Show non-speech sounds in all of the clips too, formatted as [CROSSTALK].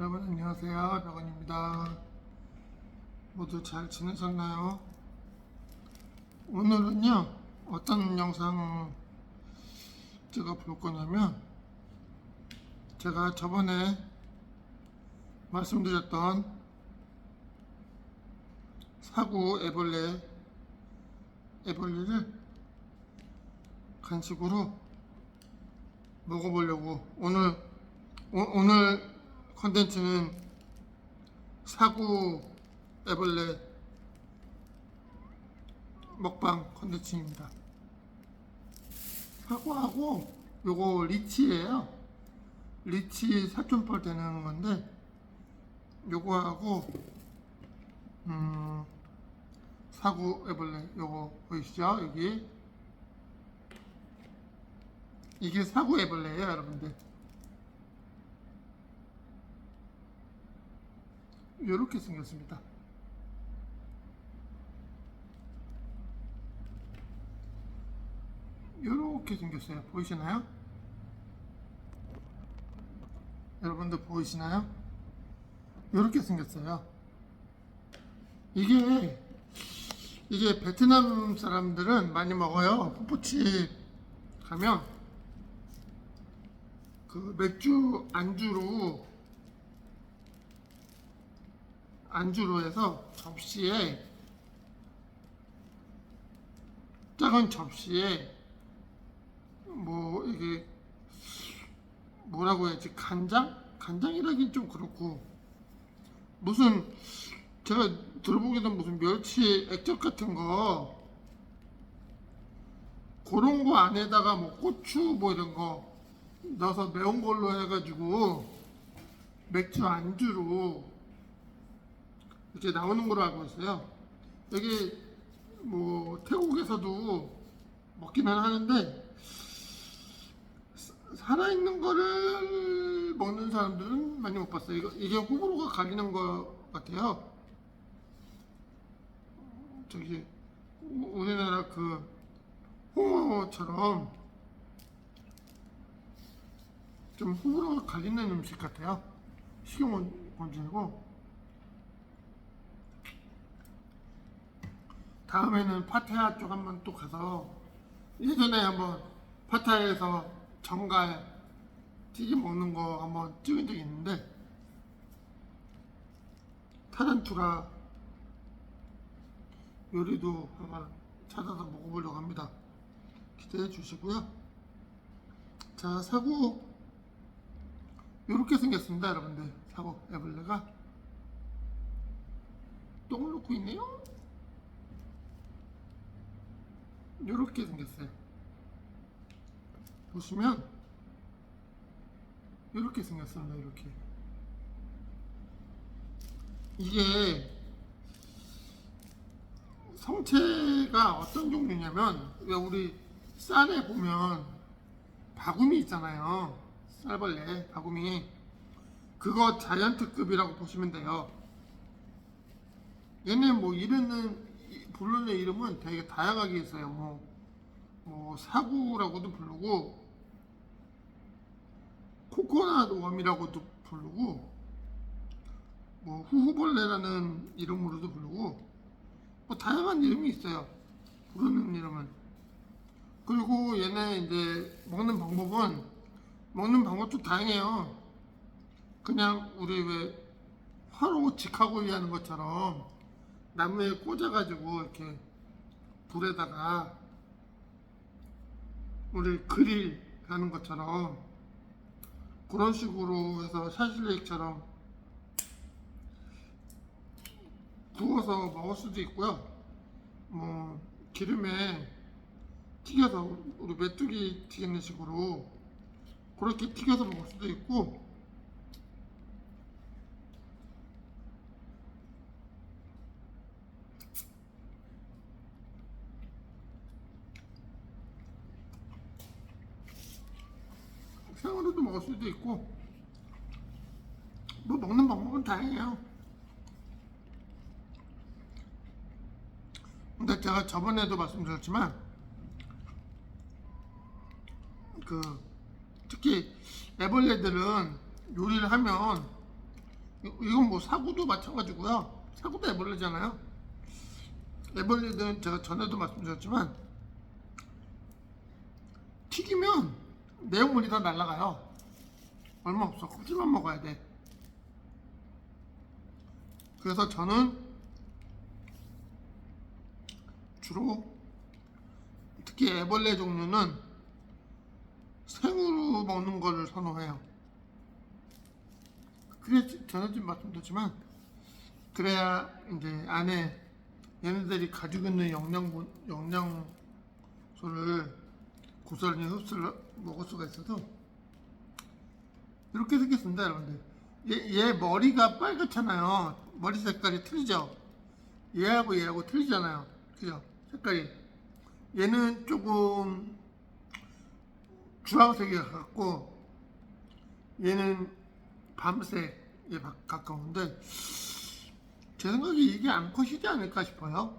여러분 안녕하세요 병원입니다 모두 잘 지내셨나요? 오늘은요 어떤 영상 제가 볼 거냐면 제가 저번에 말씀드렸던 사구 애벌레 애벌레를 간식으로 먹어보려고 오늘 오, 오늘 컨텐츠는 사구 애벌레 먹방 컨텐츠입니다. 사구하고 요거 리치예요. 리치 사촌벌 되는 건데 요거하고 음 사구 애벌레 요거 보이시죠? 여기 이게 사구 애벌레예요, 여러분들. 이렇게 생겼습니다. 이렇게 생겼어요. 보이시나요? 여러분들 보이시나요? 이렇게 생겼어요. 이게 이게 베트남 사람들은 많이 먹어요. 푸푸치 가면 그 맥주 안주로 안주로 해서 접시에 작은 접시에 뭐 이게 뭐라고 해야지 간장? 간장이라긴 좀 그렇고 무슨 제가 들어보기에는 무슨 멸치 액젓 같은 거 그런 거 안에다가 뭐 고추 뭐 이런 거 넣어서 매운 걸로 해가지고 맥주 안주로 이렇게 나오는 걸로 알고 있어요. 여기 뭐 태국에서도 먹기는 하는데 사- 살아있는 거를 먹는 사람들은 많이 못 봤어요. 이거, 이게 호불호가 갈리는 것 같아요. 저기 우- 우리나라 그 홍어처럼 좀 호불호가 갈리는 음식 같아요. 식용곤충이고 다음에는 파타야 쪽 한번 또 가서 예전에 한번 파타야에서 정갈 튀김 먹는 거 한번 찍은 적이 있는데 타란투라 요리도 한번 찾아서 먹어보려고 합니다. 기대해 주시고요. 자 사고 이렇게 생겼습니다, 여러분들. 사고 애벌레가 똥을 놓고 있네요. 이렇게 생겼어요. 보시면 이렇게 생겼습니다. 이렇게 이게 성체가 어떤 종류냐면 왜 우리 쌀에 보면 바구미 있잖아요. 쌀벌레 바구미 그거 자이언트급이라고 보시면 돼요. 얘네 뭐 이름은 이- 부르는 이름은 되게 다양하게 있어요. 뭐, 뭐 사구라고도 부르고 코코넛 웜이라고도 부르고 뭐 후후벌레라는 이름으로도 부르고 뭐 다양한 이름이 있어요. 부르는 이름은 그리고 얘네 이제 먹는 방법은 먹는 방법도 다양해요. 그냥 우리 왜 화로 직화구이 하는 것처럼 나무에 꽂아가지고 이렇게 불에다가 우리 그릴 하는 것처럼 그런 식으로 해서 샤실레이크처럼 구워서 먹을 수도 있고요. 뭐 기름에 튀겨서 우리 메뚜기 튀기는 식으로 그렇게 튀겨서 먹을 수도 있고 생으로도 먹을 수도 있고 뭐 먹는 방법은 다양해요. 근데 제가 저번에도 말씀드렸지만 그 특히 애벌레들은 요리를 하면 이- 이건 뭐 사구도 마찬가지고요. 사구도 애벌레잖아요. 애벌레는 제가 전에도 말씀드렸지만 튀기면 내용물이 다 날아가요. 얼마 없어. 껍질만 먹어야 돼. 그래서 저는 주로 특히 애벌레 종류는 생으로 먹는 거를 선호해요. 그래 전에도 말씀드렸지만 그래야 이제 안에 얘네들이 가지고 있는 영양분 영양소를 고스란히 흡수를 먹을 수가 있어서 이렇게 생겼습니다, 여러분들. 얘, 얘 머리가 빨갛잖아요. 머리 색깔이 틀리죠. 얘하고 얘하고 틀리잖아요. 그죠? 색깔이. 얘는 조금 주황색에 가깝고 얘는 밤색에 가- 가까운데 제 생각에 이게 암컷이지 않을까 싶어요.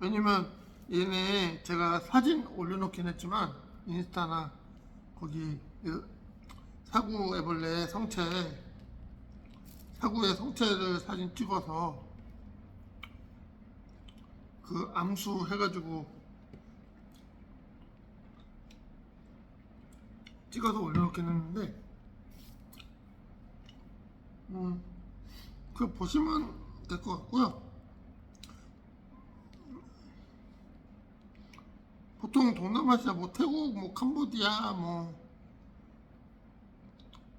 왜냐면 얘네 제가 사진 올려놓긴 했지만 인스타나 거기 그 사구 애벌레 성체 사구의 성체를 사진 찍어서 그 암수 해가지고 찍어서 올려놓긴 했는데 음, 그 보시면 될 것 같고요. 보통 동남아시아 뭐 태국 뭐 캄보디아 뭐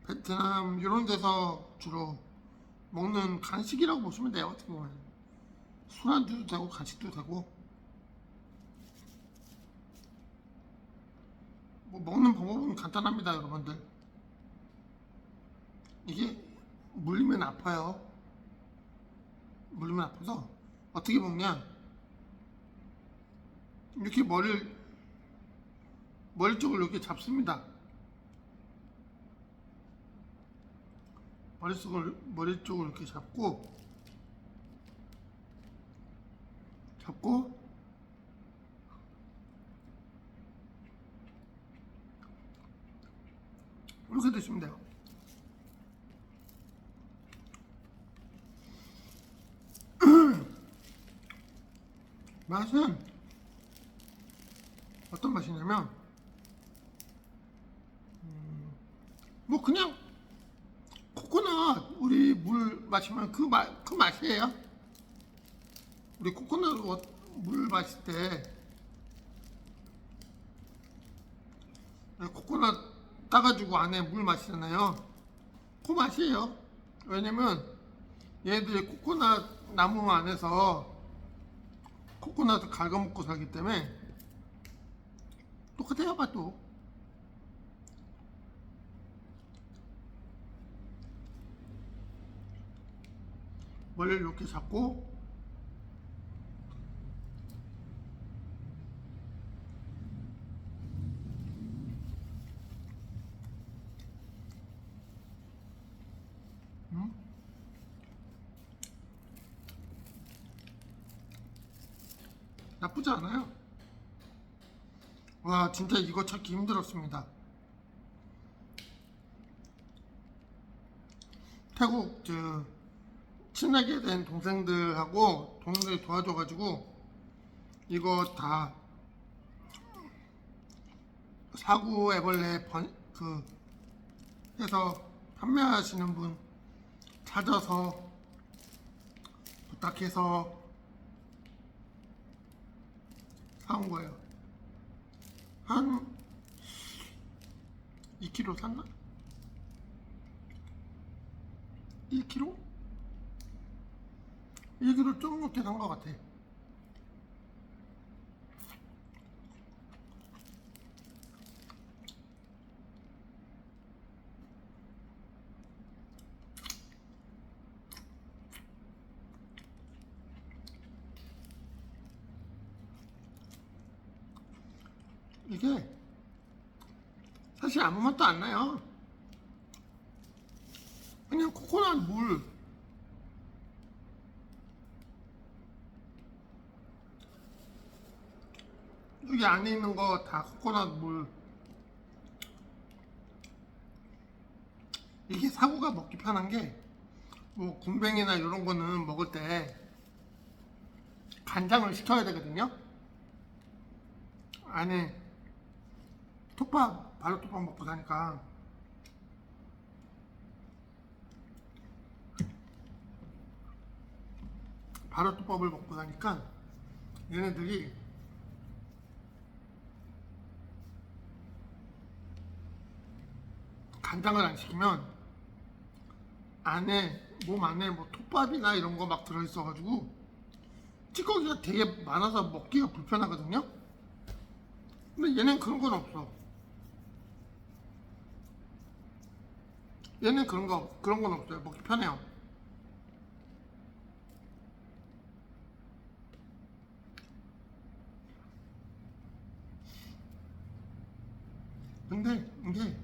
베트남 이런 데서 주로 먹는 간식이라고 보시면 돼요 어떻게 보면. 술안주도 되고 간식도 되고. 뭐 먹는 방법은 간단합니다 여러분들. 이게 물리면 아파요. 물리면 아파서 어떻게 먹냐? 이렇게 머리를 머리 쪽을 이렇게 잡습니다. 머리 쪽을 머리 쪽을 이렇게 잡고 잡고 이렇게 드시면 돼요. [CLEARS THROAT] 맛은 어떤 맛이냐면 음, 뭐 그냥 코코넛 우리 물 마시면 그, 맛, 그 맛이에요? 우리 코코넛 워- 물 마실 때. 코코넛 따가지고 안에 물 마시잖아요. 그 맛이에요. 왜냐면 얘들이 코코넛 나무 안에서 코코넛을 갉아먹고 살기 때문에 똑같아요 맛도 머리를 이렇게 잡고 음? 나쁘지 않아요 와 진짜 이거 찾기 힘들었습니다. 태국 저 친하게 된 동생들하고 동생들이 도와줘가지고 이거 다 사구 애벌레 번, 그 해서 판매하시는 분 찾아서 부탁해서 사온 거예요. 한 2kg 샀나? 1kg? 1kg 좀 넘게 산것 같아. 이게 사실 아무 맛도 안 나요. 그냥 코코넛 물. 여기 안에 있는 거 다 코코넛 물. 이게 사고가 먹기 편한 게뭐 군뱅이나 이런 거는 먹을 때 간장을 시켜야 되거든요. 안에 톱밥 바로 톱밥 먹고 사니까 바로 톱밥을 먹고 사니까 얘네들이 간장을 안 시키면 안에 몸 안에 뭐 톱밥이나 이런 거 막 들어있어가지고 찌꺼기가 되게 많아서 먹기가 불편하거든요. 근데 얘는 그런 건 없어. 얘는 그런 거 그런 건 없어요. 먹기 편해요. 근데 이게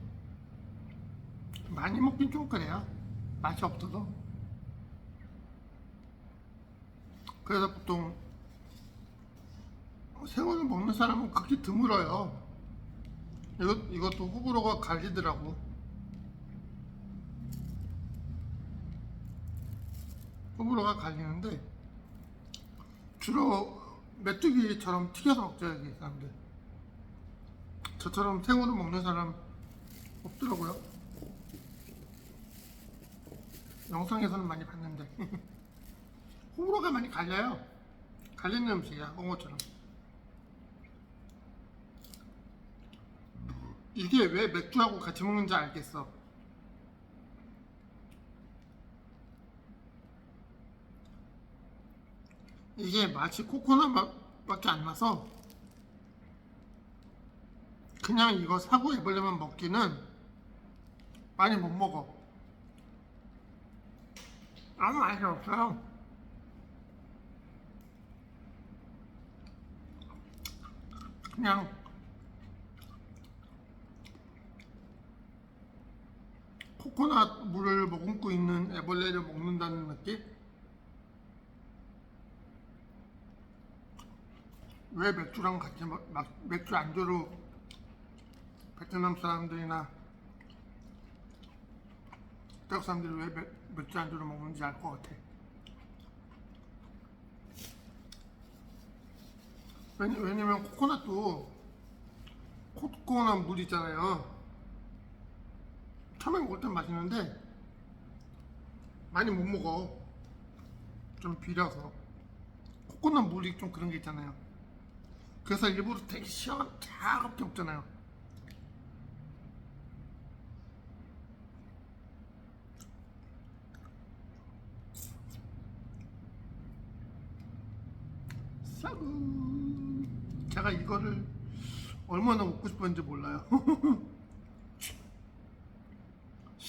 많이 먹긴 좀 그래요. 맛이 없어서. 그래서 보통 새우를 먹는 사람은 그렇게 드물어요. 이것, 이것도 호불호가 갈리더라고. 호불호가 갈리는데 주로 메뚜기처럼 튀겨서 먹죠 여기 사람들. 저처럼 새우를 먹는 사람 없더라고요. 영상에서는 많이 봤는데 [LAUGHS] 호불호가 많이 갈려요. 갈리는 음식이야 홍어처럼. 이게 왜 맥주하고 같이 먹는지 알겠어. 이게 맛이 코코넛 맛밖에 안 나서 그냥 이거 사고 해보려면 먹기는 많이 못 먹어. 아무 맛이 없어요. 그냥 코코넛 물을 머금고 있는 애벌레를 먹는다는 느낌? 왜 맥주랑 같이 먹, 막 맥주 안주로 베트남 사람들이나 태국 사람들이 왜 맥, 맥주 안주로 먹는지 알 것 같아. 왜냐, 왜냐면 코코넛도 코코넛 물 있잖아요. 처음에 먹을 땐 맛있는데 많이 못 먹어. 좀 비려서. 코코넛 물이 좀 그런 게 있잖아요. 그래서 일부러 되게 시원, 차갑게 먹잖아요. 싸구. 제가 이거를 얼마나 먹고 싶었는지 몰라요. [LAUGHS]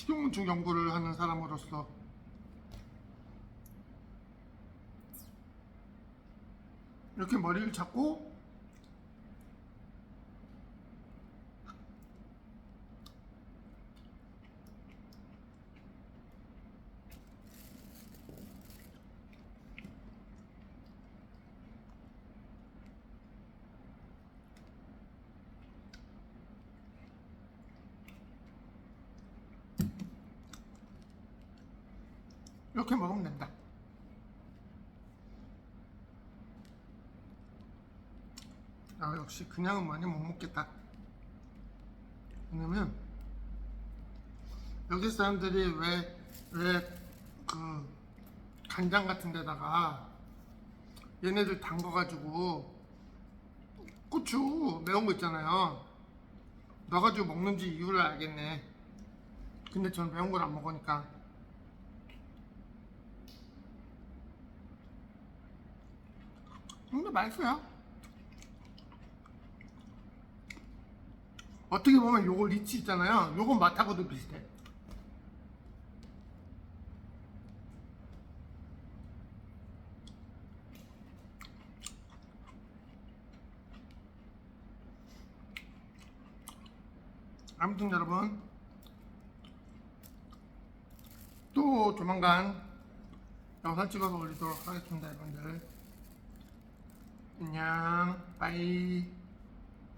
식용곤충 연구를 하는 사람으로서. 이렇게 머리를 잡고 이렇게 먹으면 된다. 아 역시 그냥은 많이 못 먹겠다. 왜냐면 여기 사람들이 왜 왜 그 간장 같은 데다가 얘네들 담궈 가지고 고추 매운 거 있잖아요. 넣어가지고 먹는지 이유를 알겠네. 근데 전 매운 걸 안 먹으니까 근데 맛있어요. 어떻게 보면 요거 리치 있잖아요. 요건 맛하고도 비슷해. 아무튼 여러분 또 조만간 영상 찍어서 올리도록 하겠습니다 여러분들 안녕. 빠이